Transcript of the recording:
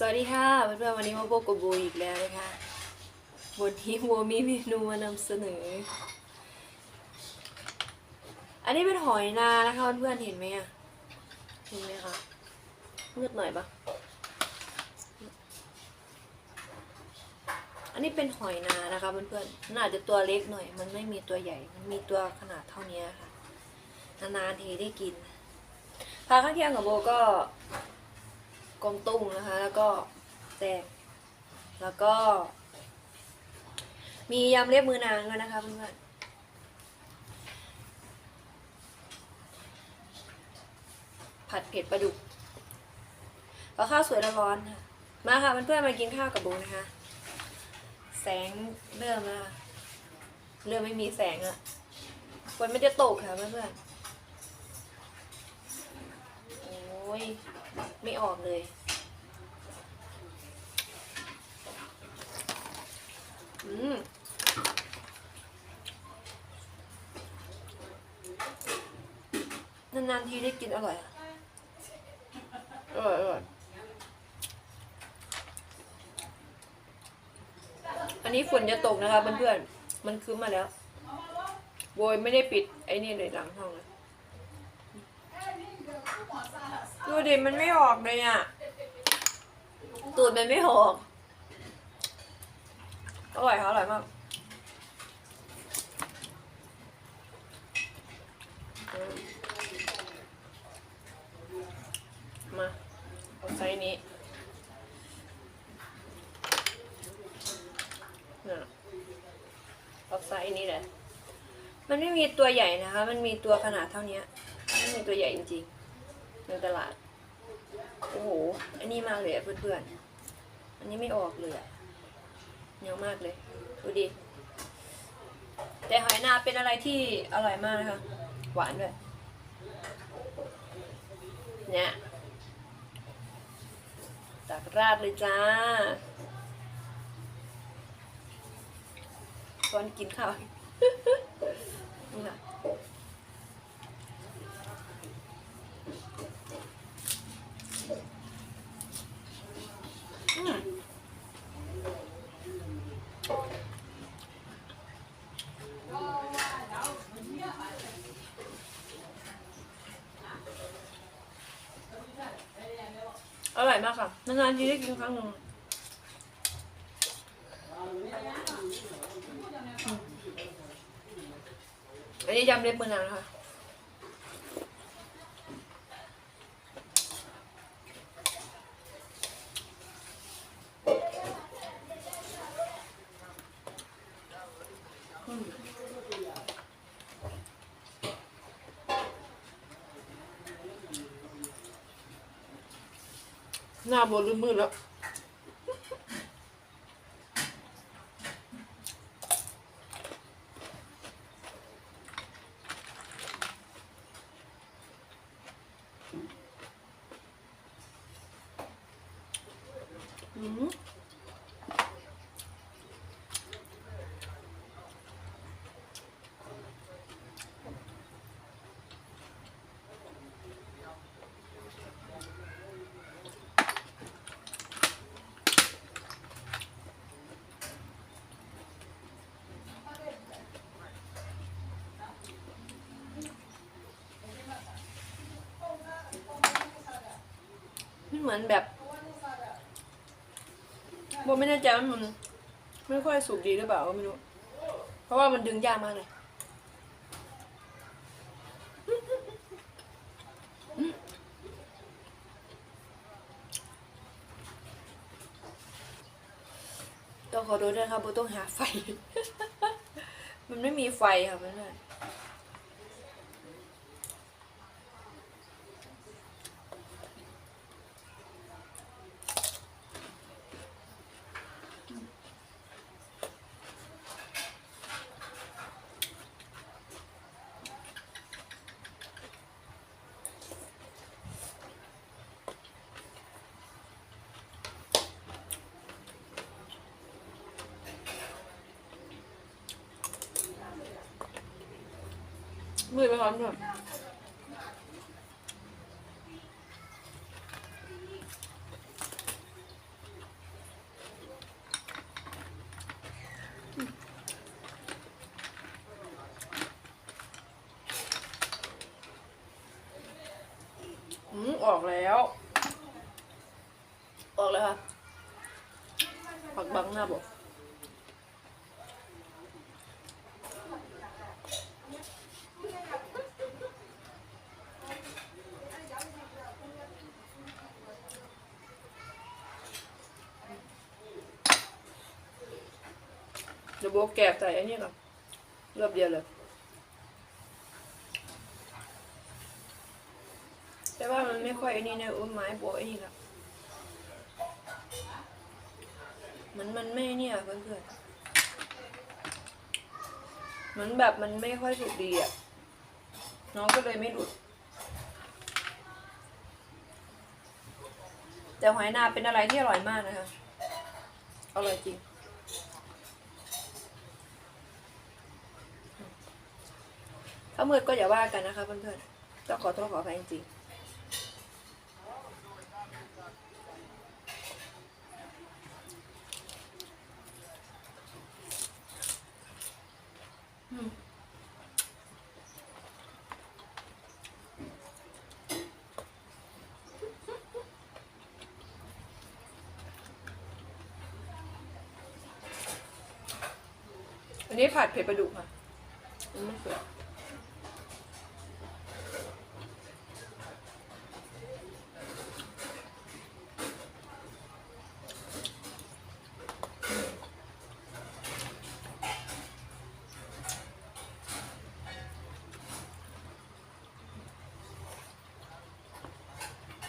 สวัสดีค่ะเพื่อนๆวันนี้มาพบกับโบอีกแล้วนะคะวันนี้โบมีเมนูมานำเสนอ อันนี้เป็นหอยนานะคะเพื่อนๆเห็นไหมอะเห็นไหมคะมืดหน่อยปะอันนี้เป็นหอยนานะคะเพื่อนๆนอาจะตัวเล็กหน่อย มันไม่มีตัวใหญ่ มันมีตัวขนาดเท่านี้ค่ะนานๆทีได้กินพาข้างเคียงกับโบก็ กวงตุ้งนะคะ แล้วก็แจกแล้วก็ มียำเล็บมือนางด้วยนะคะเพื่อนๆผัดเผ็ดปลาดุกแล้วข้าวสวยร้อนๆค่ะมาค่ะเพื่อนๆมากินข้าวกับโบนะคะ แสงเริ่มแล้วเริ่มไม่มีแสงอะฝนไม่จะตกค่ะเพื่อนๆโอ้ย ไม่ออกเลย อืมนานๆทีได้กินอร่อยอะอร่อยอร่อยอันนี้ฝนจะตกนะคะเพื่อนๆ มันคืมมาแล้วโบยไม่ได้ปิดไอ้นี่เลยหลังห้องเลย ดูดิมันไม่ออกเลยอะ ตูดมันไม่ออกอร่อยค่ะอร่อยมากอืมมาเอาไซส์นี้น่ะเอาไซส์นี้แหละ มันไม่มีตัวใหญ่นะคะ มันมีตัวขนาดเท่านี้ไม่มีตัวใหญ่จริงๆ ในตลาด โอ้โห อันนี้มากเลยอะเพื่อนๆ อันนี้ไม่ออกเลยอะเหนียวมากเลย ดูดิ แต่หอยนาเป็นอะไรที่อร่อยมากนะคะ หวานด้วย เนี่ยตักราดเลยจ้าตอนกินข้าว ร่อยมากค่ะนานๆทีได้กินครั้งหนึ่งอันนี้ยำเล็บมือนางนะคะ หน้าบนมืดๆแล้ว อืม เหมือนแบบโบไม่แน่ใจว่ามัน ไม่ค่อยสุกดีหรือเปล่าก็ไม่รู้ เพราะว่ามันดึงยากมากเลยต้องขอโทษด้วยครับโบต้องหาไฟ มันไม่มีไฟค่ะเพื่อนๆมื มือไปพร้อมกับอืมออกแล้ว ออกแล้วค่ะผักบังหน้าบอก เดี๋ยวโบแกบใส่อันนี้ก่อนรอบเดียวเลย แต่ว่ามันไม่ค่อยอ้นี่นะอุ้มไม้โบไอ้นี่ละมันมันไม่เนี่ยเพื่อนๆเหมือนแบบมันไม่ค่อยสุกดีอะ น้องก็เลยไม่หลุด แต่หอยนาเป็นอะไรที่อร่อยมากนะคะ อร่อยจริง ถ้ามืดก็อย่าว่ากันนะคะเพื่อนๆต้องขอโทษขออภัยจริงอันนี้ผัดเผ็ดปลาดุกค่ะมันไม่สวย